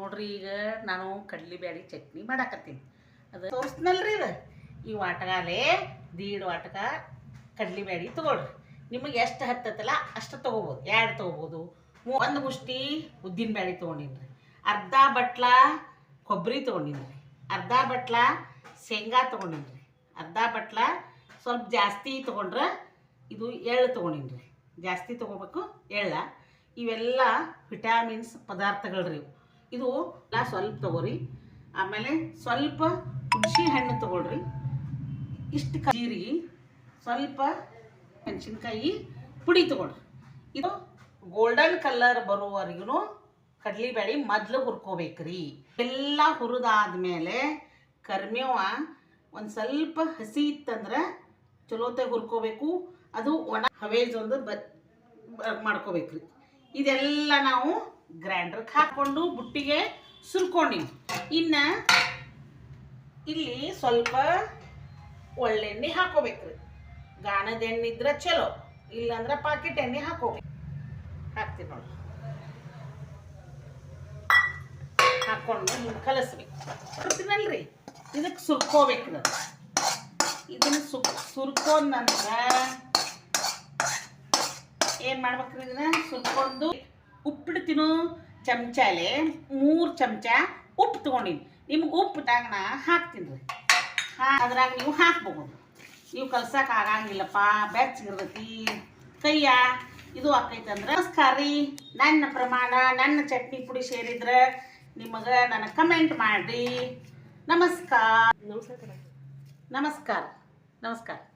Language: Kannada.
ನೋಡ್ರಿ ಈಗ ನಾನು ಕಡ್ಲಿ ಬ್ಯಾಳಿ ಚಟ್ನಿ ಮಾಡಾಕತ್ತೀನಿ. ಅದು ತೋರಿಸ್ನಲ್ರಿ ಇದು. ಈ ವಾಟಗಾಲೇ ದೀಡ್ ವಾಟಕ ಕಡ್ಲಿ ಬ್ಯಾಳಿ ತೊಗೊಳ್ರಿ. ನಿಮಗೆ ಎಷ್ಟು ಹತ್ತತ್ತಲ್ಲ ಅಷ್ಟು ತೊಗೋಬೋದು. ಎರಡು ತೊಗೋಬೋದು. ಒಂದು ಮುಷ್ಟಿ ಉದ್ದಿನ ಬ್ಯಾಳಿ ತೊಗೊಂಡಿನ್ರಿ. ಅರ್ಧ ಬಟ್ಲ ಕೊಬ್ಬರಿ ತೊಗೊಂಡಿನ್ರಿ. ಅರ್ಧ ಬಟ್ಲ ಶೇಂಗಾ ತೊಗೊಂಡಿನ್ರಿ. ಅರ್ಧ ಬಟ್ಲ ಸ್ವಲ್ಪ ಜಾಸ್ತಿ ತೊಗೊಂಡ್ರೆ ಇದು ಎಳ್ಳು ತೊಗೊಂಡಿನ್ರಿ. ಜಾಸ್ತಿ ತೊಗೋಬೇಕು ಎಳ್ಳ. ಇವೆಲ್ಲ ವಿಟಾಮಿನ್ಸ್ ಪದಾರ್ಥಗಳ್ರಿ ಇವು. ಇದು ಎಲ್ಲ ಸ್ವಲ್ಪ ತಗೋರಿ. ಆಮೇಲೆ ಸ್ವಲ್ಪ ಹುಣಸಿ ಹಣ್ಣು ತಗೊಳ್ರಿ. ಇಷ್ಟು ಜೀರಿಗೆ, ಸ್ವಲ್ಪ ಮೆಣಸಿನ್ಕಾಯಿ, ಪುಡಿ ತಗೊಳ್ರಿ. ಇದು ಗೋಲ್ಡನ್ ಕಲರ್ ಬರುವವರೆಗೂ ಕಡ್ಲಿಬೇಳೆ ಮೊದಲು ಹುರ್ಕೋಬೇಕ್ರಿ. ಎಲ್ಲ ಹುರಿದಾದ್ಮೇಲೆ ಕರ್ಮೇವ ಒಂದು ಸ್ವಲ್ಪ ಹಸಿ ಇತ್ತಂದ್ರೆ ಚಲೋತೆ ಹುರ್ಕೋಬೇಕು. ಅದು ಒಣ ಹವೇಜ್ ಒಂದು ಬ- ಮಾಡ್ಕೋಬೇಕ್ರಿ. ಇದೆಲ್ಲ ನಾವು ಗ್ರೈಂಡ್ರಿಗೆ ಹಾಕ್ಕೊಂಡು ಬುಟ್ಟಿಗೆ ಸುರ್ಕೊಂಡಿವಿ ಇನ್ನು ಇಲ್ಲಿ ಸ್ವಲ್ಪ ಒಳ್ಳೆಣ್ಣೆ ಹಾಕೋಬೇಕ್ರಿ. ಗಾಣದ ಎಣ್ಣೆ ಇದ್ರೆ ಚಲೋ, ಇಲ್ಲಾಂದ್ರೆ ಪಾಕೆಟ್ ಎಣ್ಣೆ ಹಾಕೋಬೇಕು. ಹಾಕ್ತೀವಿ ನೋಡಿ. ಹಾಕ್ಕೊಂಡು ಹಿಂಗೆ ಕಲಸ್ಬೇಕು. ಕೊಡ್ತೀನಲ್ರಿ ಇದಕ್ಕೆ ಸುರ್ಕೋಬೇಕು ನಾನು. ಇದನ್ನ ಸುಕ್ ಸುರ್ಕೊಂಡ ನಂತರ ಏನು ಮಾಡ್ಬೇಕ್ರಿ ಇದನ್ನ? ಸುರ್ಕೊಂಡು ಉಪ್ಪಿಡ್ತೀನು ಚಮಚಲೆ ಮೂರು ಚಮಚ ಉಪ್ಪು ತೊಗೊಂಡಿನಿ. ನಿಮ್ಗೆ ಉಪ್ಪುದಾಗ ನಾ ಹಾಕ್ತೀನಿ ರೀ. ಹಾ ಅದ್ರಾಗ ನೀವು ಹಾಕ್ಬೋದು. ನೀವು ಕಲ್ಸಕ್ಕೆ ಆಗಂಗಿಲ್ಲಪ್ಪ ಬೆಚ್ಚಗಿರ್ತೈತಿ ಕೈಯ ಇದು ಆಕೈತೆ ಅಂದ್ರೆ ನಮಸ್ಕಾರ ರೀ. ನನ್ನ ಪ್ರಮಾಣ ನನ್ನ ಚಟ್ನಿ ಪುಡಿ ಸೇರಿದ್ರೆ ನಿಮಗೆ ನನಗೆ ಕಮೆಂಟ್ ಮಾಡಿರಿ. ನಮಸ್ಕಾರ. ನಮಸ್ಕಾರ. ನಮಸ್ಕಾರ.